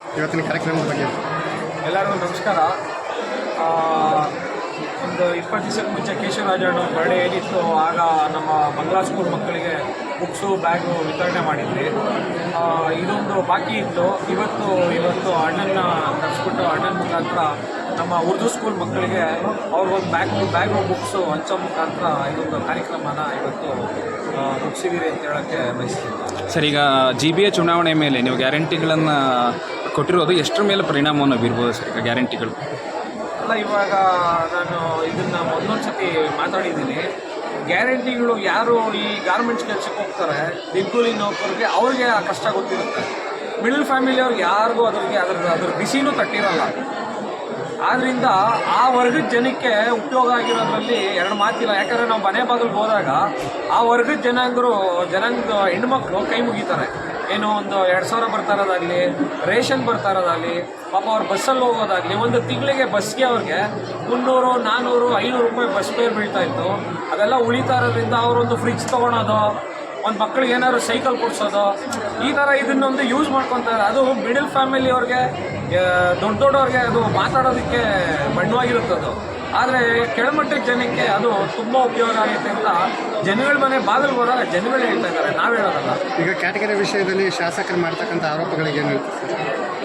ಇವತ್ತಿನ ಕಾರ್ಯಕ್ರಮದ ಬಗ್ಗೆ. ಎಲ್ಲರಿಗೂ ನಮಸ್ಕಾರ. ಆ, ಒಂದು ಇಪ್ಪತ್ತು ದಿವಸಕ್ಕೆ ಮುಂಚೆ ಕೇಶವರಾಜಣ್ಣ ಬರ್ಡೇ ಏನಿತ್ತು ಆಗ ನಮ್ಮ ಬಂಗ್ಲಾ ಸ್ಕೂಲ್ ಮಕ್ಕಳಿಗೆ ಬುಕ್ಸು ಬ್ಯಾಗು ವಿತರಣೆ ಮಾಡಿದ್ವಿ. ಆ, ಇದೊಂದು ಬಾಕಿ ಇತ್ತು. ಇವತ್ತು ಇವತ್ತು ಅಣ್ಣನ ತರಿಸ್ಬಿಟ್ಟು ಅಣ್ಣನ ಮುಖಾಂತರ ನಮ್ಮ ಉರ್ದು ಸ್ಕೂಲ್ ಮಕ್ಕಳಿಗೆ ಅವ್ರಿಗೊಂದು ಬ್ಯಾಗು ಬ್ಯಾಗು ಬುಕ್ಸು ಹಂಚೋ ಮುಖಾಂತರ ಇದೊಂದು ಕಾರ್ಯಕ್ರಮನ ಇವತ್ತು ಮುಗಿಸಿದ್ದೀರಿ ಅಂತ ಹೇಳೋಕ್ಕೆ ಬಯಸ್ತೀನಿ. ಸರ್ ಈಗ ಜಿ ಬಿ ಎ ಚುನಾವಣೆ ಮೇಲೆ ನೀವು ಗ್ಯಾರಂಟಿಗಳನ್ನು ಕೊಟ್ಟಿರೋದು ಎಷ್ಟರ ಮೇಲೆ ಪರಿಣಾಮವನ್ನು ಬೀರ್ಬೋದು ಸರ್ ಗ್ಯಾರಂಟಿಗಳು? ಅಲ್ಲ, ಇವಾಗ ನಾನು ಇದನ್ನು ಒಂದೊಂದು ಸತಿ ಮಾತಾಡಿದ್ದೀನಿ. ಗ್ಯಾರಂಟಿಗಳು ಯಾರು ಈ ಗಾರ್ಮೆಂಟ್ಸ್ ಕೆಲಸಕ್ಕೆ ಹೋಗ್ತಾರೆ, ದಿಗ್ಗೂಲಿ ನೌಕರಿಗೆ ಅವ್ರಿಗೆ ಆ ಕಷ್ಟ ಗೊತ್ತಿರುತ್ತೆ. ಮಿಡಲ್ ಫ್ಯಾಮಿಲಿ ಅವ್ರಿಗೆ ಯಾರಿಗೂ ಅದ್ರಿಗೆ ಅದ್ರ ಅದ್ರ ಬಿಸಿನೂ ತಟ್ಟಿರಲ್ಲ. ಆದ್ದರಿಂದ ಆ ವರ್ಗದ ಜನಕ್ಕೆ ಉಪಯೋಗ ಆಗಿರೋದ್ರಲ್ಲಿ ಎರಡು ಮಾತಿಲ್ಲ. ಯಾಕಂದರೆ ನಾವು ಮನೆ ಬಾಗಿಲು ಹೋದಾಗ ಆ ವರ್ಗದ ಜನಾಂಗರು, ಜನಾಂಗ ಹೆಣ್ಮಕ್ಳು ಕೈ ಮುಗಿತಾರೆ. ಏನೋ ಒಂದು ಎರಡು ಸಾವಿರ ಬರ್ತಾ ಇರೋದಾಗಲಿ, ರೇಷನ್ ಬರ್ತಾ ಇರೋದಾಗಲಿ, ಪಾಪ ಅವ್ರು ಬಸ್ಸಲ್ಲಿ ಹೋಗೋದಾಗಲಿ, ಒಂದು ತಿಂಗಳಿಗೆ ಬಸ್ಗೆ ಅವ್ರಿಗೆ ಮುನ್ನೂರು ನಾನ್ನೂರು ಐನೂರು ರೂಪಾಯಿ ಬಸ್ ಫೇರ್ ಬೀಳ್ತಾ ಇತ್ತು. ಅದೆಲ್ಲ ಉಳಿತಾ ಇರೋದ್ರಿಂದ ಅವರೊಂದು ಫ್ರಿಜ್ ತೊಗೊಳೋದು, ಒಂದು ಮಕ್ಕಳಿಗೆ ಏನಾದ್ರು ಸೈಕಲ್ ಕೊಡ್ಸೋದು, ಈ ಥರ ಇದನ್ನೊಂದು ಯೂಸ್ ಮಾಡ್ಕೊತಾರೆ ಅದು ಮಿಡಲ್ ಫ್ಯಾಮಿಲಿ ಅವ್ರಿಗೆ ದೊಡ್ಡ ದೊಡ್ಡವ್ರಿಗೆ ಅದು ಮಾತಾಡೋದಕ್ಕೆ ಬಣ್ಣವಾಗಿರುತ್ತದು ಆದರೆ ಕೆಳಮಟ್ಟದ ಜನಕ್ಕೆ ಅದು ತುಂಬ ಉಪಯೋಗ ಆಗುತ್ತೆ ಅಂತ ಜನಗಳ ಮನೆ ಬಾಗಿಲು ಹೋದಾಗ ಜನಗಳು ಹೇಳ್ತಾ ಇದ್ದಾರೆ. ನಾವು ಹೇಳೋದಲ್ಲ. ಈಗ ಕ್ಯಾಟಗರಿ ವಿಷಯದಲ್ಲಿ ಶಾಸಕರು ಮಾಡ್ತಕ್ಕಂಥ ಆರೋಪಗಳಿಗೆ ಏನು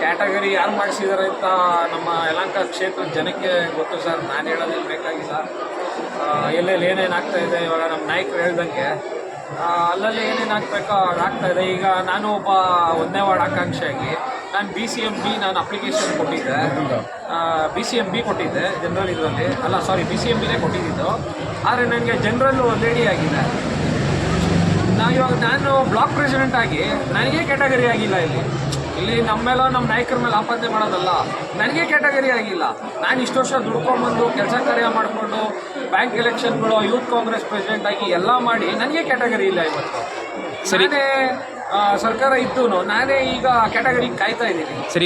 ಕ್ಯಾಟಗರಿ ಯಾರು ಮಾಡಿಸಿದ್ದಾರೆ ಅಂತ ನಮ್ಮ ಯಲಹಂಕ ಕ್ಷೇತ್ರದ ಜನಕ್ಕೆ ಗೊತ್ತು ಸರ್. ನಾನು ಹೇಳೋದಿಲ್ಲ ಬೇಕಾಗಿಲ್ಲ. ಸರ್ ಎಲ್ಲೆಲ್ಲಿ ಏನೇನು ಆಗ್ತಾ ಇದೆ ಇವಾಗ ನಮ್ಮ ನಾಯಕರು ಹೇಳ್ದಂಗೆ. ಅಲ್ಲಲ್ಲಿ ಏನೇನು ಆಗ್ತಾ ಇದೆ ಈಗ ನಾನು ಒಬ್ಬ ಒಂದನೇ ವಾರ್ಡ್ ಆಕಾಂಕ್ಷಿಯಾಗಿ ನಾನು ಬಿ ಸಿ ಎಂ ಬಿ ನಾನು ಅಪ್ಲಿಕೇಶನ್ ಕೊಟ್ಟಿದ್ದೆ. ಬಿ ಸಿ ಎಂ ಬಿ ಕೊಟ್ಟಿದ್ದೆ ಜನರಲ್ ಇದರಲ್ಲಿ. ಅಲ್ಲ ಸಾರಿ ಬಿ ಸಿ ಎಂ ಬಿನೇ ಕೊಟ್ಟಿದ್ದು. ಆದರೆ ನನಗೆ ಜನರಲ್ಲು ರೆಡಿ ಆಗಿದೆ. ನಾ ಇವಾಗ ನಾನು ಬ್ಲಾಕ್ ಪ್ರೆಸಿಡೆಂಟ್ ಆಗಿ ನನಗೆ ಕ್ಯಾಟಗರಿ ಆಗಿಲ್ಲ ಇಲ್ಲಿ. ಇಲ್ಲಿ ನಮ್ಮ ಮೇಲೆ ನಮ್ಮ ನಾಯಕರ ಮೇಲೆ ಆಪಾದನೆ ಮಾಡೋದಲ್ಲ. ನನಗೆ ಕ್ಯಾಟಗರಿ ಆಗಿಲ್ಲ. ನಾನು ಇಷ್ಟು ವರ್ಷ ದುಡ್ಕೊಂಡ್ಬಂದು ಕೆಲಸ ಕಾರ್ಯ ಮಾಡಿಕೊಂಡು ಬ್ಯಾಂಕ್ ಎಲೆಕ್ಷನ್ಗಳು ಯೂತ್ ಕಾಂಗ್ರೆಸ್ ಪ್ರೆಸಿಡೆಂಟ್ ಆಗಿ ಎಲ್ಲ ಮಾಡಿ ನನಗೆ ಕ್ಯಾಟಗರಿ ಇಲ್ಲ ಇವತ್ತು. ಸರಿ. ಸರ್ಕಾರ ಇದ್ದು ನಾನೇ ಈಗ ಕ್ಯಾಟಗರಿ ಕಾಯ್ತಾ ಇದ್ದೀನಿ. ಸರಿ.